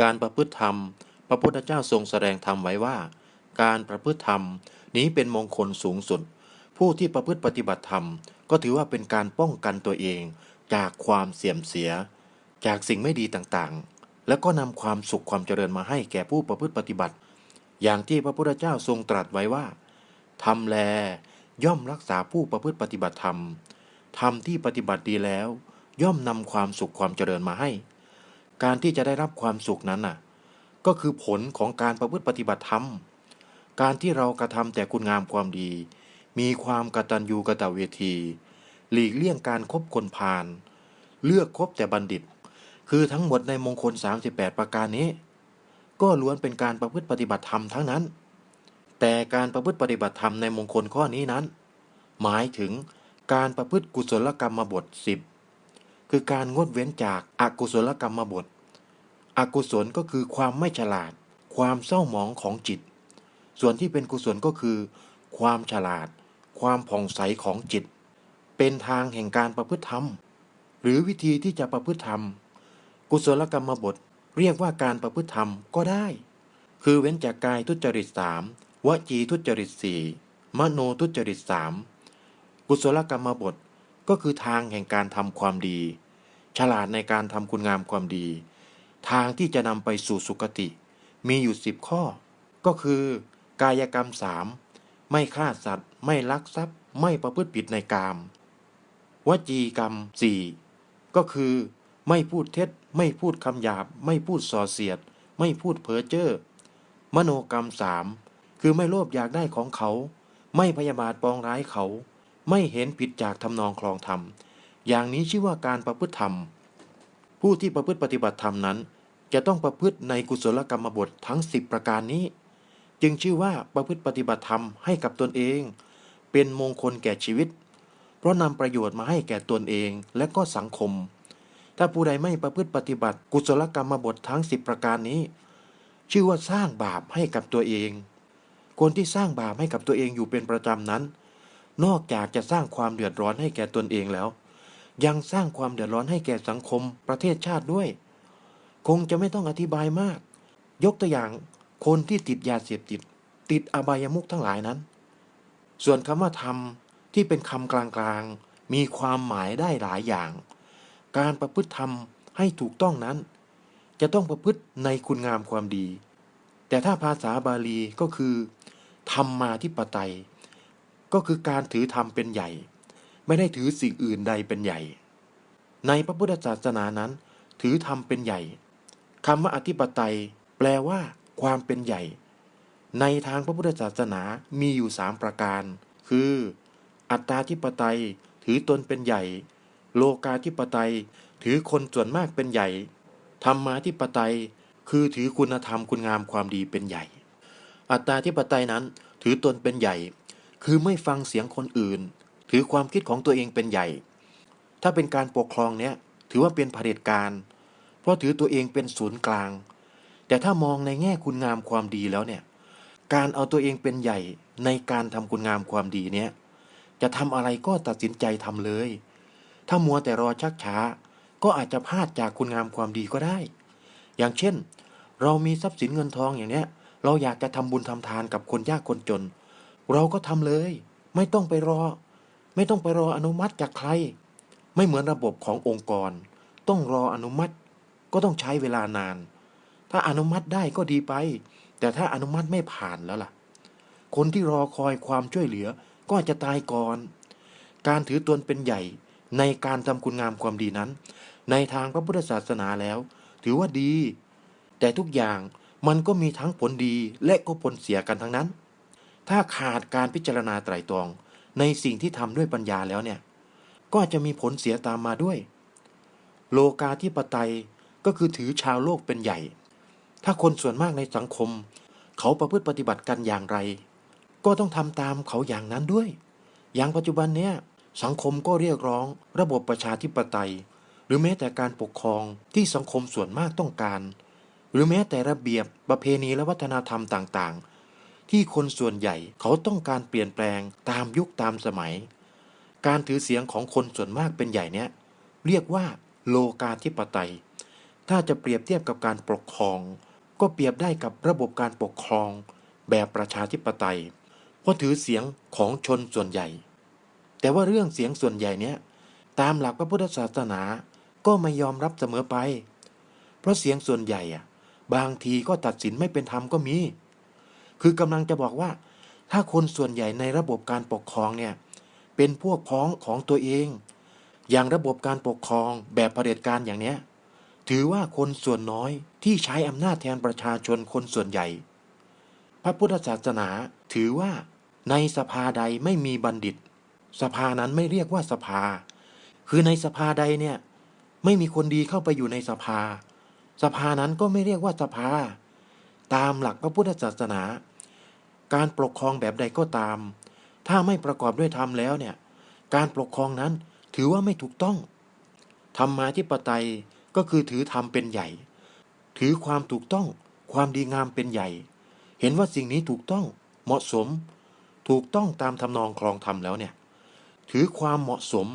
การประพฤติธรรม พระพุทธเจ้าทรงแสดงธรรมไว้ว่า การประพฤติธรรมนี้เป็นมงคลสูงสุด ผู้ที่ประพฤติปฏิบัติธรรม ก็ถือว่าเป็นการป้องกันตัวเอง จากความเสื่อมเสีย จากสิ่งไม่ดีต่างๆ แล้วก็นำความสุขความเจริญมาให้แก่ผู้ประพฤติปฏิบัติ อย่างที่พระพุทธเจ้าทรงตรัสไว้ว่าทำแลย่อมรักษาผู้ประพฤติปฏิบัติธรรมธรรมที่ปฏิบัติดีแล้ว ย่อมนำความสุขความเจริญมาให้ การที่จะได้รับความสุขนั้นน่ะ ก็คือผลของการประพฤติปฏิบัติธรรม การที่เรากระทำแต่คุณงามความดี มีความกตัญญูกตเวที หลีกเลี่ยงการคบคนพาลเลือกคบแต่บัณฑิต คือทั้งหมดในมงคล 38 ประการนี้ ก็ล้วนเป็นการประพฤติปฏิบัติธรรมทั้งนั้น แต่การประพฤติปฏิบัติธรรมในมงคลข้อนี้นั้น หมายถึงการประพฤติกุศลกรรมบท 10 คือการงดเว้นจากอากุศลกรรมบท อกุศลก็คือความไม่ฉลาด ความเศร้าหมองของจิต ส่วนที่เป็นกุศลก็คือ ความฉลาด ความผ่องใสของจิต เป็นทางแห่งการประพฤติธรรม หรือวิธีที่จะประพฤติธรรม กุศลกรรมบทเรียกว่าการประพฤติธรรมก็ได้ คือเว้นจากกายทุจริตสามวจีทุจริตสี่มโนทุจริตสามกุศลกรรมบทก็คือทางแห่งการทำความดี ฉลาดในการทำคุณงามความดี ทางที่จะนำไปสู่สุคติ มีอยู่สิบข้อ ก็คือ กายกรรมสามไม่ฆ่าสัตว์ ไม่ลักทรัพย์ ไม่ประพฤติผิดในกามวจีกรรมสี่ก็คือ ไม่พูดเท็จ ไม่พูดคำหยาบ ไม่พูดส่อเสียด ไม่พูดเพ้อเจ้อมโนกรรมสามคือไม่โลภอยากได้ของเขา ไม่พยาบาทปองร้ายเขา ไม่เห็นผิดจากทำนองคลองธรรม อย่างนี้ชื่อว่าการประพฤติธรรม ผู้ที่ประพฤติปฏิบัติธรรมนั้น จะต้องประพฤติในกุศลกรรมบททั้ง 10 ประการนี้ จึงชื่อว่าประพฤติปฏิบัติธรรมให้กับตนเอง เป็นมงคลแก่ชีวิต เพราะนำประโยชน์มาให้แก่ตนเองและก็สังคม ถ้าผู้ใดไม่ประพฤติปฏิบัติ กุศลกรรมบททั้ง 10 ประการนี้ ชื่อว่าสร้างบาปให้กับตัวเอง คนที่สร้างบาปให้กับตัวเองอยู่เป็นประจำนั้น นอกจากจะสร้างความเดือดร้อนให้แก่ตนเองแล้ว ยังสร้างความเดือดร้อนให้แก่สังคมประเทศชาติด้วย คงจะไม่ต้องอธิบายมาก ยกตัวอย่างคนที่ติดยาเสพติด ติดอบายมุขทั้งหลายนั้น ส่วนคำว่าธรรมที่เป็นคำกลางๆ มีความหมายได้หลายอย่าง การประพฤติธรรมให้ถูกต้องนั้น จะต้องประพฤติในคุณงามความดี แต่ถ้าภาษาบาลีก็คือ ธรรมมาที่ปไตย ก็คือการถือธรรมเป็นใหญ่ ไม่ได้ถือสิ่งอื่นใดเป็นใหญ่ ในพระพุทธศาสนานั้น ถือธรรมเป็นใหญ่ คำว่าอธิปไตย แปลว่า ความเป็นใหญ่ ในทางพระพุทธศาสนามีอยู่สามประการ คือ อัตตาธิปไตย ถือตนเป็นใหญ่ โลกาธิปไตย ถือคนส่วนมากเป็นใหญ่ ธรรมาธิปไตย คือถือคุณธรรมคุณงามความดีเป็นใหญ่ อัตตาธิปไตยนั้น ถือตนเป็นใหญ่ คือไม่ฟังเสียงคนอื่น ถือความคิดของตัวเองเป็นใหญ่ ถ้าเป็นการปกครองเนี้ยถือว่าเป็นเผด็จการ เพราะถือตัวเองเป็นศูนย์กลาง แต่ถ้ามองในแง่คุณงามความดีแล้วเนี่ย การเอาตัวเองเป็นใหญ่ในการทำคุณงามความดีเนี้ยจะทำอะไรก็ตัดสินใจทำเลย ถ้ามัวแต่รอชักช้า ก็อาจจะพลาดจากคุณงามความดีก็ได้ อย่างเช่น เรามีทรัพย์สินเงินทองอย่างเนี้ย เราอยากจะทำบุญทำทานกับคนยากคนจน เราก็ทำเลย ไม่ต้องไปรอ ไม่ต้องไปรออนุมัติจากใคร ไม่เหมือนระบบขององค์กร ต้องรออนุมัติ ก็ต้องใช้เวลานาน ถ้าอนุมัติได้ก็ดีไป แต่ถ้าอนุมัติไม่ผ่านแล้วล่ะ คนที่รอคอยความช่วยเหลือก็จจะตายก่อน การถือตนเป็นใหญ่ในการทำคุณงามความดีนั้น ในทางพระพุทธศาสนาแล้ว ถือว่าดี แต่ทุกอย่างมันก็มีทั้งผลดีและก็ผลเสียกันทั้งนั้น ถ้าขาดการพิจารณาไตรตรอง ในสิ่งที่ทำด้วยปัญญาแล้วเนี่ย ก็จะมีผลเสียตามมาด้วย โลกาธิปไตย ก็คือถือชาวโลกเป็นใหญ่ ถ้าคนส่วนมากในสังคม เขาประพฤติปฏิบัติกันอย่างไร ก็ต้องทำตามเขาอย่างนั้นด้วย อย่างปัจจุบันเนี้ยสังคมก็เรียกร้อง ระบบประชาธิปไตย หรือแม้แต่การปกครองที่สังคมส่วนมากต้องการ หรือแม้แต่ระเบียบประเพณีและวัฒนธรรมต่างๆ ที่คนส่วนใหญ่เขาต้องการเปลี่ยนแปลงตามยุคตามสมัย การถือเสียงของคนส่วนมากเป็นใหญ่เนี้ยเรียกว่าโลกาธิปไตย ถ้าจะเปรียบเทียบกับการปกครอง ก็เปรียบได้กับระบบการปกครอง แบบประชาธิปไตยเพราะถือเสียงของชนส่วนใหญ่ แต่ว่าเรื่องเสียงส่วนใหญ่เนี้ยตามหลักพระพุทธศาสนาก็ไม่ยอมรับเสมอไป เพราะเสียงส่วนใหญ่อะบางทีก็ตัดสินไม่เป็นธรรมก็มี คือกำลังจะบอกว่า ถ้าคนส่วนใหญ่ในระบบการปกครองเนี่ยเป็นพวกพ้องของตัวเอง อย่างระบบการปกครองแบบเผด็จการอย่างเนี้ย ถือว่าคนส่วนน้อยที่ใช้อำนาจแทนประชาชนคนส่วนใหญ่ พระพุทธศาสนาถือว่าในสภาใดไม่มีบัณฑิต สภานั้นไม่เรียกว่าสภา คือในสภาใดเนี่ยไม่มีคนดีเข้าไปอยู่ในสภา สภานั้นก็ไม่เรียกว่าสภา ตามหลักพระพุทธศาสนา การปกครองแบบใดก็ตาม ถ้าไม่ประกอบด้วยธรรมแล้วเนี่ยการปกครองนั้นถือว่าไม่ถูกต้องธรรมมาธิปไตย ก็คือถือธรรมเป็นใหญ่ ถือความถูกต้อง ความดีงามเป็นใหญ่ เห็นว่าสิ่งนี้ถูกต้องเหมาะสม ถูกต้องตามทำนองครองธรรมแล้วเนี่ย ถือความเหมาะสม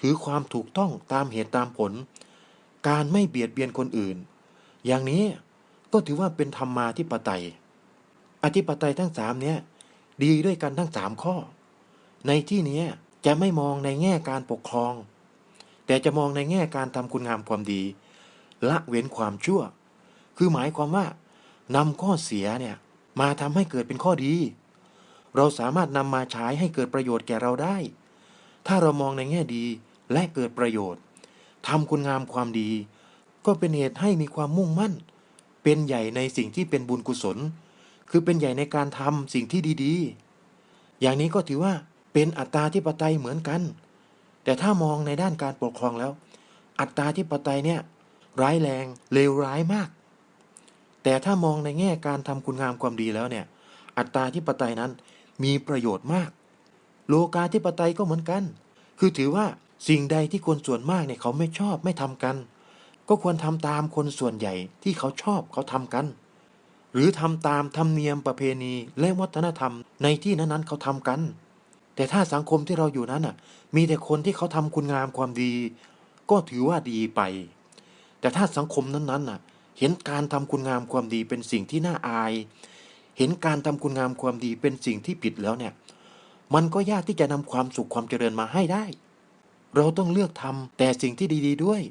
ถือความถูกต้องตามเหตุตามผล การไม่เบียดเบียนคนอื่น อย่างนี้ก็ถือว่าเป็นธรรมมาธิปไตย อธิปไตยทั้งสามเนี้ยดีด้วยกันทั้งสามข้อ ในที่นี้จะไม่มองในแง่การปกครอง แต่จะมองในแง่การทำคุณงามความดี ละเว้นความชั่ว คือหมายความว่านำข้อเสียเนี่ยมาทำให้เกิดเป็นข้อดี เราสามารถนำมาใช้ให้เกิดประโยชน์แก่เราได้ ถ้าเรามองในแง่ดีและเกิดประโยชน์ทำคุณงามความดี ก็เป็นเหตุให้มีความมุ่งมั่น เป็นใหญ่ในสิ่งที่เป็นบุญกุศล คือเป็นใหญ่ในการทำสิ่งที่ดีๆ อย่างนี้ก็ถือว่าเป็นอัตตาธิปไตยเหมือนกัน แต่ถ้ามองในด้านการปกครองแล้ว อัตตาธิปไตยเนี่ย ร้ายแรงเลวร้ายมาก แต่ถ้ามองในแง่การทำคุณงามความดีแล้วเนี่ย อัตตาธิปไตยนั้นมีประโยชน์มาก โลกาธิปไตยก็เหมือนกัน คือถือว่าสิ่งใดที่คนส่วนมากเนี่ยเขาไม่ชอบไม่ทำกัน ก็ควรทำตามคนส่วนใหญ่ที่เขาชอบเขาทำกัน หรือทำตามธรรมเนียมประเพณีและวัฒนธรรมในที่นั้นๆเขาทำกัน แต่ถ้าสังคมที่เราอยู่นั้นน่ะ มีแต่คนที่เขาทำคุณงามความดี ก็ถือว่าดีไป แต่ถ้าสังคมนั้นๆน่ะ เห็นการทำคุณงามความดีเป็นสิ่งที่น่าอาย เห็นการทำคุณงามความดีเป็นสิ่งที่ผิดแล้วเนี่ย มันก็ยากที่จะนำความสุขความเจริญมาให้ได้ เราต้องเลือกทำแต่สิ่งที่ดี ๆด้วย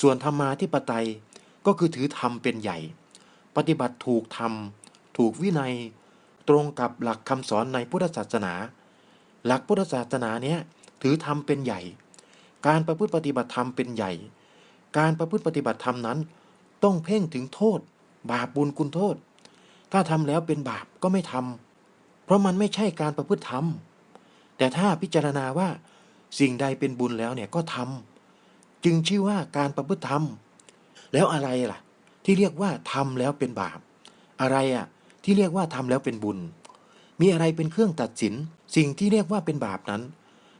ส่วนธรรมาธิปไตยก็คือถือธรรมเป็นใหญ่ ปฏิบัติถูกธรรม ถูกวินัย ตรงกับหลักคำสอนในพุทธศาสนา หลักพุทธศาสนาเนี้ยถือธรรมเป็นใหญ่ การประพฤติปฏิบัติธรรมเป็นใหญ่ การประพฤติปฏิบัติธรรมนั้น ต้องเพ่งถึงโทษ บาปบุญคุณโทษ ถ้าทำแล้วเป็นบาปก็ไม่ทำเพราะมันไม่ใช่การประพฤติธรรม แต่ถ้าพิจารณาว่า สิ่งใดเป็นบุญแล้วเนี่ยก็ทำจึงชื่อว่าการประพฤติธรรม แล้วอะไรล่ะ ที่เรียกว่าทำแล้วเป็นบาป อะไรอะที่เรียกว่าทำแล้วเป็นบุญ มีอะไรเป็นเครื่องตัดสิน สิ่งที่เรียกว่าเป็นบาปนั้น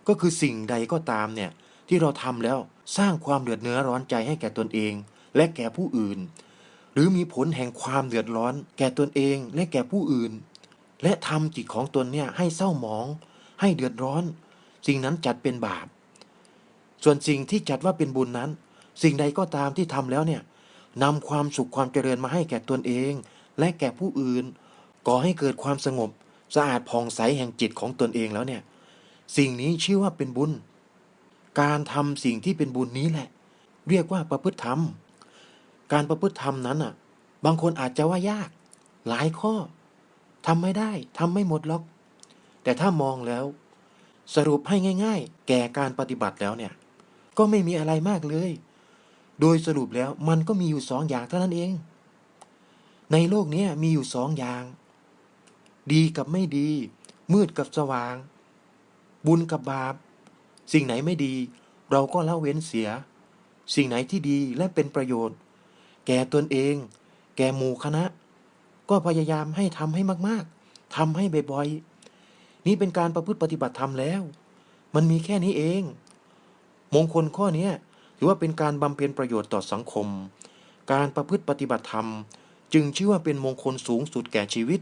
ก็คือสิ่งใดก็ตามเนี่ยที่เราทำแล้ว สร้างความเดือดเนื้อร้อนใจให้แก่ตนเอง และแก่ผู้อื่น หรือมีผลแห่งความเดือดร้อน แก่ตนเองและแก่ผู้อื่น และทำจิตของตนเนี่ยให้เศร้าหมอง ให้เดือดร้อน สิ่งนั้นจัดเป็นบาป ส่วนสิ่งที่จัดว่าเป็นบุญนั้น สิ่งใดก็ตามที่ทำแล้วเนี่ยนำความสุขความเจริญมาให้แก่ตนเอง และแก่ผู้อื่น ก่อให้เกิดความสงบ สะอาดผ่องใสแห่งจิตของตนเองแล้วเนี่ย สิ่งนี้ชื่อว่าเป็นบุญ การทำสิ่งที่เป็นบุญนี้แหละ เรียกว่าประพฤติธรรม การประพฤติธรรมนั้นอะ บางคนอาจจะว่ายาก หลายข้อทำไม่ได้ทำไม่หมดหรอก แต่ถ้ามองแล้ว สรุปให้ง่าย ๆ แก่การปฏิบัติแล้วเนี่ย ก็ไม่มีอะไรมากเลย โดยสรุปแล้วมันก็มีอยู่สองอย่างเท่านั้นเอง ในโลกนี้มีอยู่สองอย่าง ดีกับไม่ดี มืดกับสว่าง บุญกับบาป สิ่งไหนไม่ดี เราก็ละเว้นเสีย สิ่งไหนที่ดีและเป็นประโยชน์ แก่ตนเอง แก่หมู่คณะ ก็พยายามให้ทำให้มากๆทำให้บ่อยๆนี่เป็นการประพฤติปฏิบัติธรรมแล้ว มันมีแค่นี้เอง มงคลข้อนี้ถือว่าเป็นการบำเพ็ญประโยชน์ต่อสังคม การประพฤติปฏิบัติธรรม จึงชื่อว่าเป็นมงคลสูงสุดแก่ชีวิต